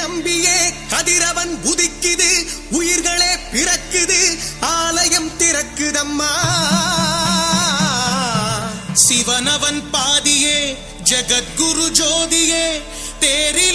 நம்பியே கதிரவன் உதிக்குது உயிர்களே பிறக்குது ஆலயம் திறக்குதம்மா. சிவனவன் பாதியே ஜகத்குரு ஜோதியே தேரி